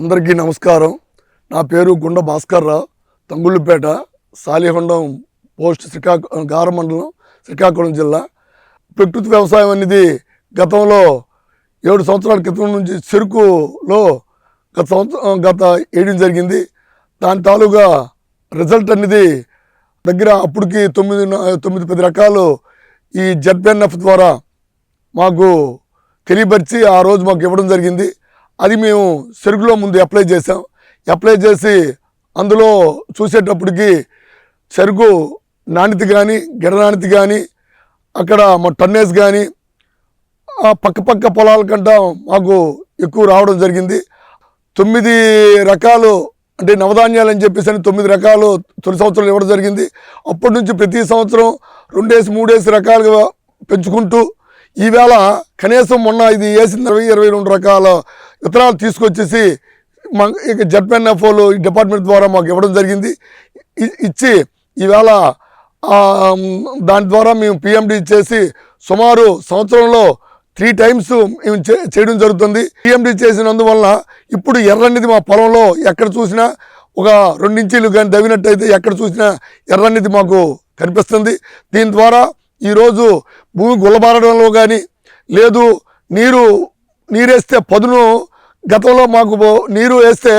అందరికీ నమస్కారం. నా పేరు గుండ భాస్కర్రావు తంగుళ్ళుపేట సాలిహొండం పోస్ట్ శ్రీకాకుళం గార మండలం శ్రీకాకుళం జిల్లా. ప్రకృతి వ్యవసాయం అనేది గతంలో ఏడు సంవత్సరాల క్రితం నుంచి చెరుకులో గత సంవత్సరం గత వేయడం జరిగింది. దాని తాలూగా రిజల్ట్ అనేది దగ్గర అప్పటికి తొమ్మిది తొమ్మిది పది రకాలు ఈ జెడ్పిఎన్ఎఫ్ ద్వారా మాకు తెలియపరిచి ఆ రోజు మాకు ఇవ్వడం జరిగింది. అది మేము సెరుగులో ముందు అప్లై చేసాం అప్లై చేసి అందులో చూసేటప్పటికి చెరుకు నాణ్యత కానీ గిడ నాణ్యత కానీ అక్కడ మా టన్నేజ్ కానీ ఆ పక్క పక్క పొలాల కంటే మాకు ఎక్కువ రావడం జరిగింది. తొమ్మిది రకాలు అంటే నవధాన్యాలు అని చెప్పేసి అని తొమ్మిది రకాలు తొలి సంవత్సరం ఇవ్వడం జరిగింది. అప్పటి నుంచి ప్రతి సంవత్సరం రెండేసి మూడేసి రకాలుగా పెంచుకుంటూ ఈవేళ కనీసం మొన్న ఇది వేసిన ఇరవై ఇరవై రెండు రకాల విత్తనాలు తీసుకొచ్చేసి మా ఇక జడ్పెన్ఎఫ్ఓలు ఈ డిపార్ట్మెంట్ ద్వారా మాకు ఇవ్వడం జరిగింది. ఇచ్చి ఈవేళ దాని ద్వారా మేము పిఎండి చేసి సుమారు సంవత్సరంలో త్రీ టైమ్స్ మేము చేయడం జరుగుతుంది. పిఎండి చేసినందువల్ల ఇప్పుడు ఎర్రనిది మా పొలంలో ఎక్కడ చూసినా ఒక రెండించీలు కానీ దవ్వినట్టయితే ఎక్కడ చూసినా ఎర్రనిది మాకు కనిపిస్తుంది. దీని ద్వారా ఈరోజు భూమి గుల్లబారడంలో కానీ లేదు నీరు నీరేస్తే పదును గతంలో మాకు నీరు వేస్తే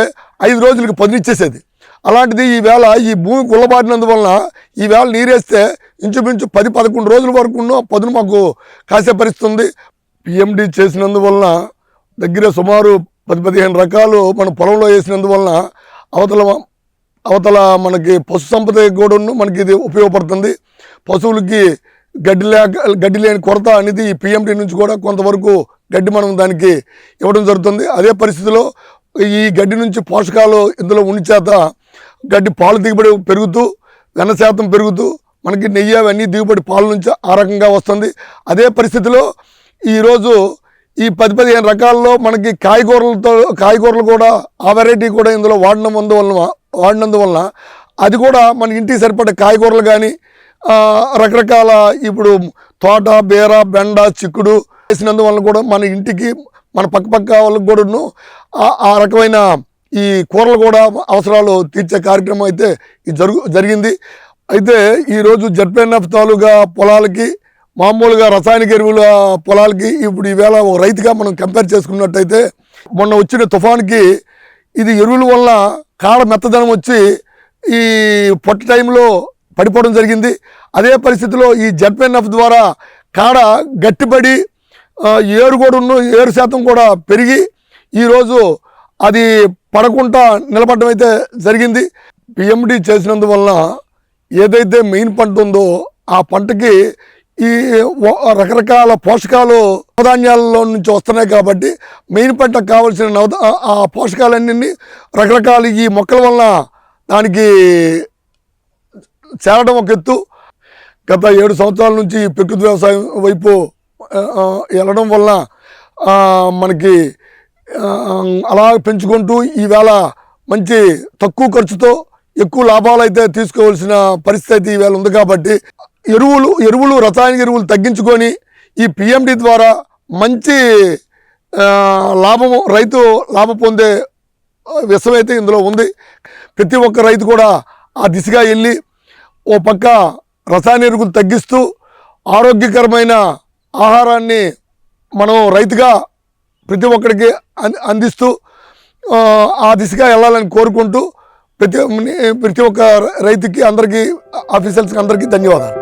ఐదు రోజులకి పదునిచ్చేసేది అలాంటిది ఈవేళ ఈ భూమి గుల్లబారినందువలన ఈవేళ నీరేస్తే ఇంచుమించు పది పదకొండు రోజుల వరకు ఉన్న పదును మాకు కాసే పరిస్థితుంది. పిఎండి చేసినందువలన దగ్గర సుమారు పది పదిహేను రకాలు మన పొలంలో వేసినందువలన అవతల అవతల మనకి పశు సంపద కూడా మనకి ఇది ఉపయోగపడుతుంది. పశువులకి గడ్డి లేక గడ్డి లేని కొరత అనేది ఈ పిఎండి నుంచి కూడా కొంతవరకు గడ్డి మనం దానికి ఇవ్వడం జరుగుతుంది. అదే పరిస్థితిలో ఈ గడ్డి నుంచి పోషకాలు ఇందులో ఉండి చేత గడ్డి పాలు దిగుబడి పెరుగుతూ వెన్న శాతం పెరుగుతూ మనకి నెయ్యి అవన్నీ దిగుబడి పాల నుంచి ఆ రకంగా వస్తుంది. అదే పరిస్థితిలో ఈరోజు ఈ పది పదిహేను రకాల్లో మనకి కాయగూరలతో కాయగూరలు కూడా ఆ వెరైటీ కూడా ఇందులో వాడడం వలన వాడినందువలన అది కూడా మన ఇంటికి సరిపడే కాయగూరలు కానీ రకరకాల ఇప్పుడు తోట బీర బెండ చిక్కుడు వేసినందువలన కూడా మన ఇంటికి మన పక్కపక్క వాళ్ళకు వాళ్ళకి కూడాను ఆ- రకమైన ఈ కూరలు కూడా అవసరాలు తీర్చే కార్యక్రమం అయితే ఇది జరుగు జరిగింది. అయితే ఈరోజు జడ్పెన్ఎఫ్ తాలూకా పొలాలకి మామూలుగా రసాయనిక ఎరువుల పొలాలకి ఇప్పుడు ఈవేళ ఒక రైతుగా మనం కంపేర్ చేసుకున్నట్టయితే మొన్న వచ్చిన తుఫాన్కి ఇది ఎరువుల వల్ల కాడ మెత్తదనం వచ్చి ఈ పొట్ట టైంలో పడిపోవడం జరిగింది. అదే పరిస్థితిలో ఈ జడ్పెన్ఎఫ్ ద్వారా కాడ గట్టిపడి ఏరు కూడా ఉన్న ఏరు శాతం కూడా పెరిగి ఈరోజు అది పడకుండా నిలబడడం అయితే జరిగింది. పిఎండి చేసినందువలన ఏదైతే మెయిన్ పంట ఉందో ఆ పంటకి ఈ రకరకాల పోషకాలు నవధాన్యాలలో నుంచి వస్తున్నాయి కాబట్టి మెయిన్ పంటకు కావాల్సిన నవ ఆ- ఆ పోషకాలన్నీ రకరకాల ఈ మొక్కల వలన దానికి చేరడం ఒక ఎత్తు. గత ఏడు సంవత్సరాల నుంచి ప్రకృతి వ్యవసాయం వైపు వెళ్ళడం వల్ల మనకి అలా పెంచుకుంటూ ఈవేళ మంచి తక్కువ ఖర్చుతో ఎక్కువ లాభాలు అయితే తీసుకోవాల్సిన పరిస్థితి ఈవేళ ఉంది కాబట్టి ఎరువులు ఎరువులు రసాయనిక ఎరువులు తగ్గించుకొని ఈ పిఎండి ద్వారా మంచి లాభము రైతు లాభం పొందే విషయం అయితే ఇందులో ఉంది. ప్రతి ఒక్క రైతు కూడా ఆ దిశగా వెళ్ళి ఓ పక్క రసాయన ఎరువులు తగ్గిస్తూ ఆరోగ్యకరమైన ఆహారాన్ని మనం రైతుగా ప్రతి ఒక్కరికి అంది అందిస్తూ ఆ, ఆ దిశగా వెళ్ళాలని కోరుకుంటూ ప్రతి ప్రతి ఒక్క రైతుకి అందరికీ ఆఫీసర్స్కి అందరికీ ధన్యవాదాలు.